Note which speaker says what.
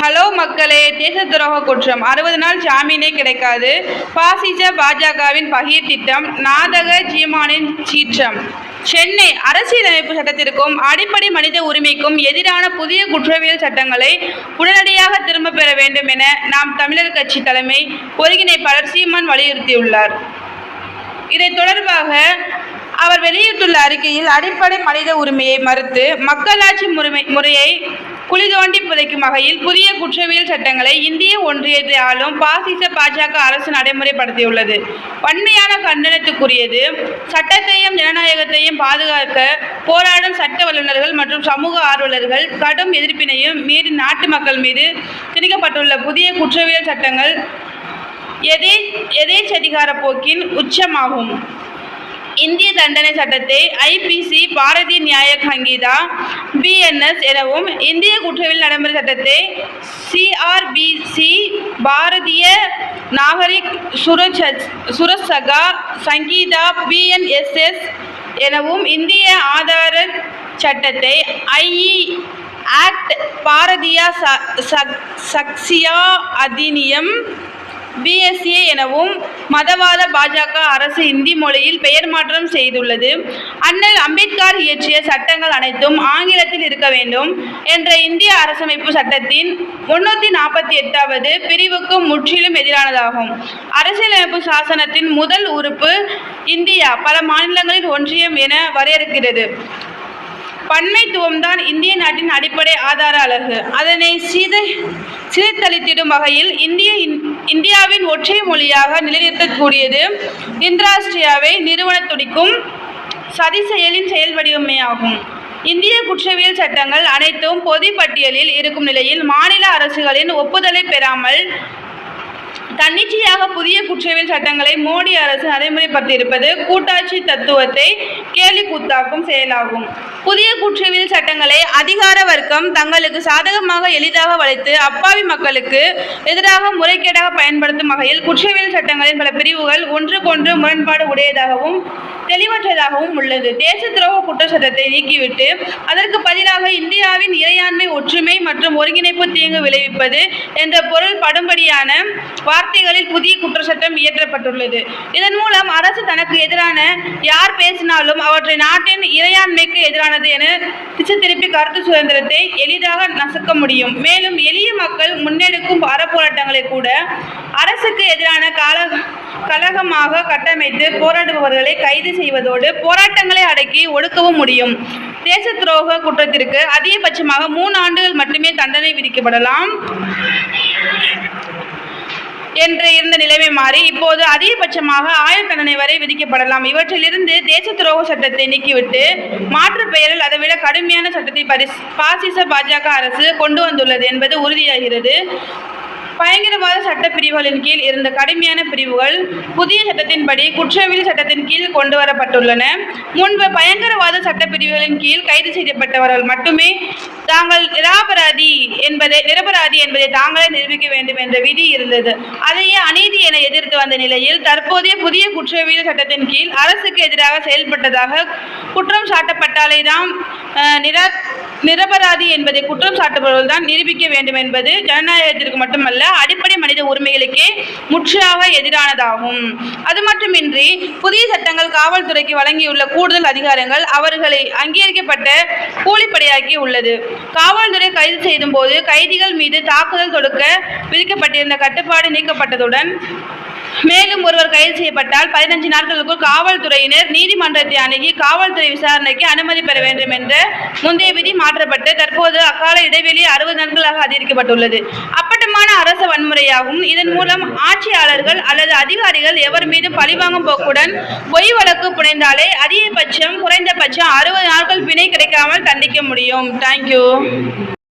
Speaker 1: Hello மக்களே தேச துரோக குற்றம். அறுபது நாள் ஜாமீனே கிடைக்காது. பாசிச பாஜகவின் பகிர் திட்டம் நாதக ஜீமானின் சீற்றம். சென்னை அரசியலமைப்பு சட்டத்திற்கும் அடிப்படை மனித உரிமைக்கும் எதிரான புதிய குற்றவியல் சட்டங்களை உடனடியாக திரும்பப் பெற வேண்டும் என நாம் தமிழர் கட்சி தலைமை ஒருங்கிணைப்பாளர் சீமான் வலியுறுத்தியுள்ளார். இதை தொடர்பாக அவர் வெளியிட்டுள்ள அறிக்கையில் அடிப்படை மனித உரிமையை மறுத்து மக்களாட்சி முறைமை முறையை குழி தோண்டி புதைக்கும் வகையில் புதிய குற்றவியல் சட்டங்களை இந்திய ஒன்றியத்தை ஆளும் பாசிச பாஜக அரசு நடைமுறைப்படுத்தியுள்ளது. வன்மையான கண்டனத்துக்குரியது. சட்டத்தையும் ஜனநாயகத்தையும் பாதுகாக்க போராடும் சட்ட வல்லுநர்கள் மற்றும் சமூக ஆர்வலர்கள் கடும் எதிர்ப்பினையும் மீறி நாட்டு மக்கள் மீது திணிக்கப்பட்டுள்ள புதிய குற்றவியல் சட்டங்கள் எதே எதேச்சதிகார போக்கின் உச்சமாகும். இந்திய தண்டனை சட்டத்தை ஐபிசி பாரதிய நியாய சங்கீதா பிஎன்எஸ் எனவும் இந்திய குற்றவியல் நடைமுறை சட்டத்தை சிஆர்பிசி பாரதிய நாகரிக் சுரட்ச சுரசகா சங்கீதா பிஎன்எஸ்எஸ் எனவும் இந்திய ஆதார சட்டத்தை ஐஇ ஆக்ட் பாரதியா ச சக்சியா அதினியம் பிஎஸ்ஏ எனவும் மதவாத பாஜக அரசு இந்தி மொழியில் பெயர் மாற்றம் செய்துள்ளது. அண்ணல் அம்பேத்கர் இயற்றிய சட்டங்கள் அனைத்தும் ஆங்கிலத்தில் இருக்க வேண்டும் என்ற இந்திய அரசமைப்பு சட்டத்தின் முன்னூற்றி நாற்பத்தி எட்டாவது பிரிவுக்கு முற்றிலும் எதிரானதாகும். அரசியலமைப்பு சாசனத்தின் முதல் உறுப்பு இந்தியா பல மாநிலங்களில் ஒன்றியம் என வரையறுக்கிறது. பன்மைத்துவம்தான் இந்திய நாட்டின் அடிப்படை ஆதார அலகு. அதனை சிதை சிதைத்தளித்திடும் வகையில் இந்திய இந்தியாவின் ஒற்றை மொழியாக நிலைநிறுத்தக்கூடியது இந்திராஸ்ட்ரியாவை நிறுவன துடிக்கும் சதி செயலின் செயல் வடிவமையாகும் இந்திய குற்றவியல் சட்டங்கள் அனைத்தும் பொது பட்டியலில் இருக்கும் நிலையில் மாநில அரசுகளின் ஒப்புதலை பெறாமல் தன்னிச்சையாக புதிய குற்றவியல் சட்டங்களை மோடி அரசு நடைமுறைப்படுத்தியிருப்பது கூட்டாட்சி தத்துவத்தை கேலி கூத்தாக்கும் செயலாகும். புதிய குற்றவியல் சட்டங்களை அதிகார வர்க்கம் தங்களுக்கு சாதகமாக எளிதாக வளைத்து அப்பாவி மக்களுக்கு எதிராக முறைகேடாக பயன்படுத்தும் வகையில் குற்றவியல் சட்டங்களின் பல பிரிவுகள் ஒன்றுக்கொன்று முரண்பாடு உடையதாகவும் தெளிவற்றதாகவும் உள்ளது. தேச துரோக குற்றச்சட்டத்தை நீக்கிவிட்டு அதற்கு பதிலாக இந்தியாவின் இறையாண்மை ஒற்றுமை மற்றும் ஒருங்கிணைப்பு தீங்கு விளைவிப்பது என்ற பொருள் படும்படியான வார்த்தைகளில் புதிய குற்றச்சட்டம் இயற்றப்பட்டுள்ளது. இதன் மூலம் அரசு தனக்கு எதிரான யார் பேசினாலும் அவற்றை நாட்டின் இறையாண்மைக்கு எதிரானது என திசை திருப்பி கருத்து சுதந்திரத்தை எளிதாக நசுக்க முடியும். மேலும் எளிய மக்கள் முன்னெடுக்கும் அறப்போராட்டங்களை கூட அரசுக்கு எதிரான கால கலகமாக கட்டமைத்து போராடுபவர்களை கைது செய்வதோடு போராட்டங்களை அடக்கி ஒடுக்கவும் முடியும். தேச துரோக குற்றத்திற்கு அதிகபட்சமாக மூணு ஆண்டுகள் மட்டுமே தண்டனை விதிக்கப்படலாம். என்று இருந்த நிலைமை மாறி இப்போது அதிகபட்சமாக ஆயுள் தண்டனை வரை விதிக்கப்படலாம். இவற்றிலிருந்து தேச துரோக சட்டத்தை நீக்கிவிட்டு மாற்று பெயரில் அதைவிட கடுமையான சட்டத்தை பரிஸ் பாசிச பாஜக அரசு கொண்டு வந்துள்ளது என்பது உறுதியாகிறது. பயங்கரவாத சட்ட பிரிவுகளின் கீழ் இருந்த கடுமையான பிரிவுகள் புதிய சட்டத்தின்படி குற்றவியல் சட்டத்தின் கீழ் கொண்டு வரப்பட்டுள்ளன முன்பு பயங்கரவாத சட்ட பிரிவுகளின் கீழ் கைது செய்யப்பட்டவர்கள் மட்டுமே தாங்கள் நிராபராதி என்பதை நிரபராதி என்பதை தாங்களே நிரூபிக்க வேண்டும் என்ற விதி இருந்தது. அதையே அநீதி என எதிர்த்து வந்த நிலையில் தற்போதைய புதிய குற்றவியல் சட்டத்தின் கீழ் அரசுக்கு எதிராக செயல்பட்டதாக குற்றம் சாட்டப்பட்டாலே தான் நிரா நிரபராதி என்பதை குற்றம் சாட்டுபவர்கள் தான் நிரூபிக்க வேண்டும் என்பது ஜனநாயகத்திற்கு மட்டுமல்ல அடிப்படை மனித உரிமைகளுக்கே முற்றாக எதிரானதாகும். அது மட்டுமின்றி புதிய சட்டங்கள் காவல்துறைக்கு வழங்கியுள்ள கூடுதல் அதிகாரங்கள் அவர்களை அங்கீகரிக்கப்பட்ட கூலிப்படையாக்கி உள்ளது. காவல்துறை கைது செய்யும் போது கைதிகள் மீது தாக்குதல் தொடுக்க விதிக்கப்பட்டிருந்த கட்டுப்பாடு நீக்கப்பட்டதுடன் மேலும் ஒருவர் கைது செய்யப்பட்டால் பதினஞ்சு நாட்களுக்குள் காவல்துறையினர் நீதிமன்றத்தை அணுகி காவல்துறை விசாரணைக்கு அனுமதி பெற வேண்டும் என்ற முந்தைய விதி மாற்றப்பட்டு தற்போது அக்கால இடைவெளி அறுபது நாட்களாக அதிகரிக்கப்பட்டுள்ளது. அப்பட்டமான அரசு வன்முறையாகும் இதன் மூலம் ஆட்சியாளர்கள் அல்லது அதிகாரிகள் எவர் மீதும் பழிவாங்கும் போக்குடன் பொய் வழக்கு புனைந்தாலே அதிகபட்சம் குறைந்தபட்சம் அறுபது நாட்கள் பிணை கிடைக்காமல் தண்டிக்க முடியும். தேங்க்யூ